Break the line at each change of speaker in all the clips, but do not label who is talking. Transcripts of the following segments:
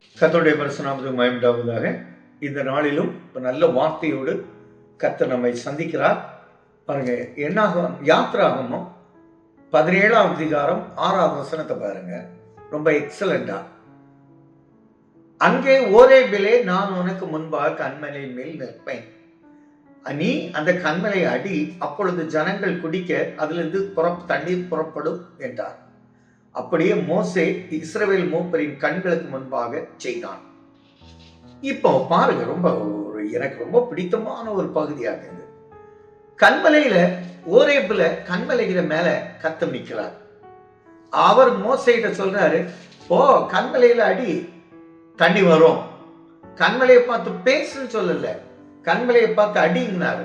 கத்தருடைய பரிசுநாமத்துக்கு மயம்டாவதாக இந்த நாளிலும் ஒரு நல்ல வார்த்தையோடு கர்த்தர் நம்மை சந்திக்கிறார். பாருங்க என்னாகும்? யாத்ராகமும் பதினேழாம் அதிகாரம் ஆறாவது வசனத்தை பாருங்க. ரொம்ப எக்ஸலண்டா அங்கே ஓரேபிலே நான் உனக்கு முன்பாக கண்மலை மேல் நிற்பேன். நீ அந்த கண்மலை அடி அப்பொழுது ஜனங்கள் குடிக்க அதிலிருந்து புறப் தண்ணீர் புறப்படும் என்றார். அப்படியே மோசே இஸ்ரவேல் மூப்பரின் கண்களுக்கு முன்பாக செய்தான். இப்போ பாருங்க ரொம்ப ஒரு எனக்கு ரொம்ப பிடித்தமான ஒரு பகுதியாக இது. கண்மலையில ஓரேப்புல கண்மலைகிற மேல கத்தம் நிற்கிறார். அவர் மோசையிட்ட சொல்றாரு ஓ கண்மலையில அடி தண்ணி வரும். கண்மலையை பார்த்து பேசுன்னு சொல்லல. கண்மலையை பார்த்து அடிங்கினாரு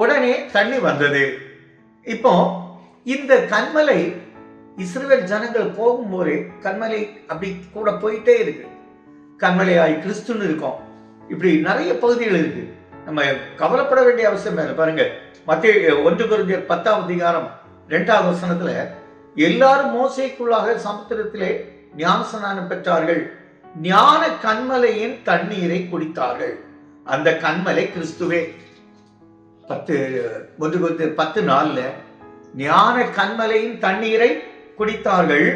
உடனே தண்ணி வந்தது. இப்போ இந்த கண்மலை இஸ்ரேல் ஜனங்கள் போகும்போது கண்மலை அப்படி கூட போயிட்டே இருக்கு. கண்மலையாய் கிறிஸ்துன்னு இருக்கும். இப்படி நிறைய பகுதிகள் இருக்கு. நம்ம கவலைப்பட வேண்டிய அவசியம் இல்லை. பாருங்க மத்திய ஒன்று குருந்தியர் பத்தாம் அதிகாரம் ரெண்டாவது வசனத்துல எல்லாரும் மோசைக்குள்ளாக சமுத்திரத்திலே ஞானசனானம் பெற்றார்கள். ஞான கண்மலையின் தண்ணீரை குடித்தார்கள். அந்த கண்மலை கிறிஸ்துவே. பத்து ஒன்று பத்து நாள்ல ஞான கண்மலையின் தண்ணீரை குடித்தார்கள்.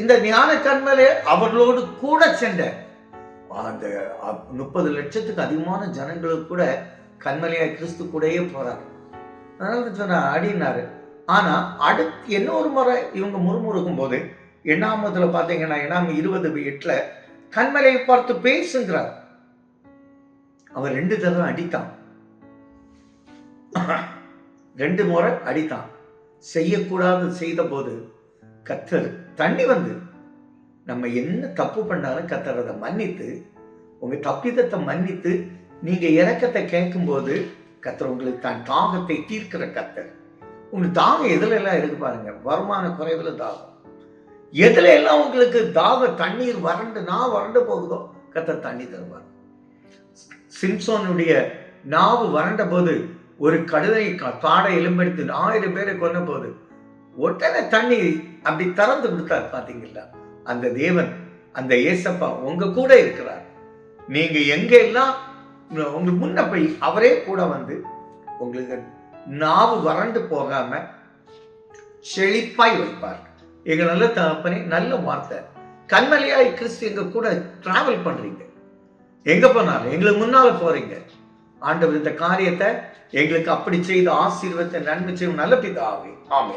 இந்த ஞான கண்மலே அவர்களோடு கூட சென்ற அந்த முப்பது லட்சத்துக்கு அதிகமான ஜனங்களுக்கு கூட கண்மலையா கிறிஸ்து கூடயே போறார் அதனால சொன்ன அடினாரு ஆனா அடுத்து இன்னொரு முறை இவங்க முறுமுறுக்கும் போது எண்ணாமத்துல பாத்தீங்கன்னா எண்ணாம இருபது எட்டுல கண்மலையை பார்த்து பேசுங்கிறார். அவர் ரெண்டு தடவை அடித்தான். ரெண்டு முறை அடித்தான். செய்யக்கூடாது செய்த போது கத்தர் தண்ணி வந்து நம்ம என்ன தப்பு பண்ணாலும் கத்தர் அதை மன்னித்து உங்கள் தப்பிதத்தை மன்னித்து நீங்கள் இறக்கத்தை கேட்கும்போது கத்தர் உங்களுக்கு தான் தாகத்தை தீர்க்கிற கத்தர். உங்களுக்கு தாகம் எதுல எல்லாம் இருக்கு பாருங்க? வருமான குறைவில் தாகம். எதுல எல்லாம் உங்களுக்கு தாக தண்ணீர் வறண்டு நான் வறண்டு போகுதோ கத்தர் தண்ணி தருவார். சிம்சோனுடைய நாவு வறண்ட போது ஒரு கழுதை காடை எலும்பெடுத்து ஆயிரம் பேரை கொன்ன போது உடனே தண்ணி அப்படி திறந்து கொடுத்தார் பாத்தீங்களா அந்த தேவன் அந்த ஏசப்பா உங்க கூட இருக்கிறார். நீங்க எங்க எல்லாம் உங்களுக்கு முன்ன போய் அவரே கூட வந்து உங்களுக்கு நாவு வறண்டு போகாம செழிப்பாய் வைப்பார். எங்க நல்ல தகப்பனே நல்ல வார்த்தை. கண்மலையாய் கிறிஸ்து எங்க கூட டிராவல் பண்றீங்க. எங்க போனாலும் எங்களுக்கு முன்னால போறீங்க. ஆண்டவர் இந்த காரியத்தை எங்களுக்கு அப்படி செய்த ஆசீர்வத்தை நன்மை செய்யும் நல்ல பிதாவே. ஆமே